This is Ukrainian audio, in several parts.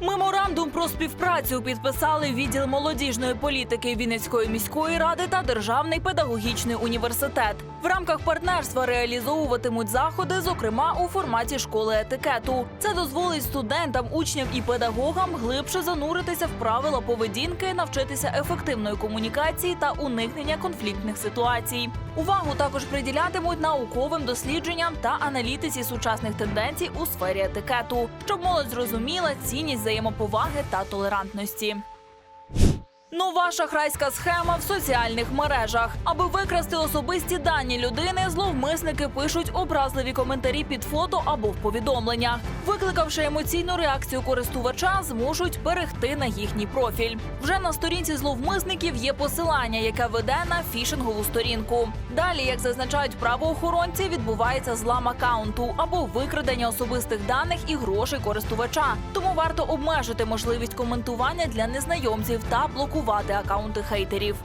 Меморандум про співпрацю підписали відділ молодіжної політики Вінницької міської ради та Державний педагогічний університет. В рамках партнерства реалізовуватимуть заходи, зокрема у форматі школи етикету. Це дозволить студентам, учням і педагогам глибше зануритися в правила поведінки, навчитися ефективної комунікації та уникнення конфліктних ситуацій. Увагу також приділятимуть науковим дослідженням та аналітиці сучасних тенденцій у сфері етикету, щоб молодь зрозуміла цінність взаємоповаги та толерантності. Нова шахрайська схема в соціальних мережах. Аби викрасти особисті дані людини, зловмисники пишуть образливі коментарі під фото або в повідомленнях. Викликавши емоційну реакцію користувача, змушуть перейти на їхній профіль. Вже на сторінці зловмисників є посилання, яке веде на фішингову сторінку. Далі, як зазначають правоохоронці, відбувається злам акаунту або викрадення особистих даних і грошей користувача. Тому варто обмежити можливість коментування для незнайомців та блокувати акаунти хейтерів.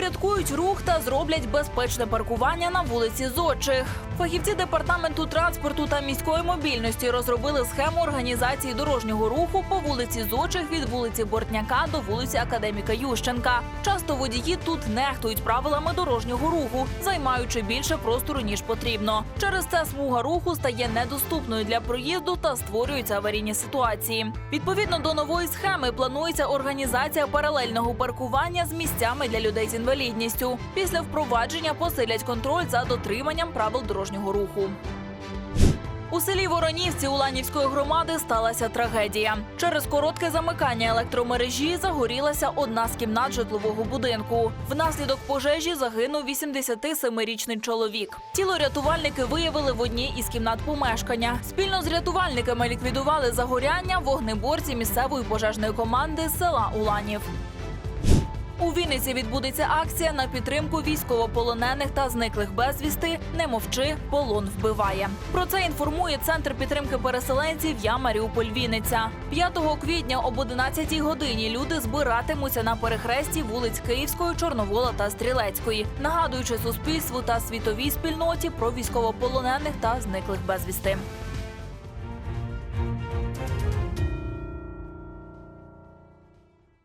Впорядкують рух та зроблять безпечне паркування на вулиці Зодчих. Фахівці департаменту транспорту та міської мобільності розробили схему організації дорожнього руху по вулиці Зодчих від вулиці Бортняка до вулиці Академіка Ющенка. Часто водії тут нехтують правилами дорожнього руху, займаючи більше простору ніж потрібно. Через це смуга руху стає недоступною для проїзду та створюються аварійні ситуації. Відповідно до нової схеми планується організація паралельного паркування з місцями для людей з інвалідністю. Після впровадження посилять контроль за дотриманням правил дорожнього руху. У селі Воронівці Уланівської громади сталася трагедія. Через коротке замикання електромережі загорілася одна з кімнат житлового будинку. Внаслідок пожежі загинув 87-річний чоловік. Тіло рятувальники виявили в одній із кімнат помешкання. Спільно з рятувальниками ліквідували загоряння вогнеборці місцевої пожежної команди села Уланів. У Вінниці відбудеться акція на підтримку військовополонених та зниклих безвісти. Не мовчи, полон вбиває. Про це інформує центр підтримки переселенців Я Маріуполь Вінниця. 5 квітня об 11 годині люди збиратимуться на перехресті вулиць Київської, Чорновола та Стрілецької, нагадуючи суспільству та світовій спільноті про військовополонених та зниклих безвісти.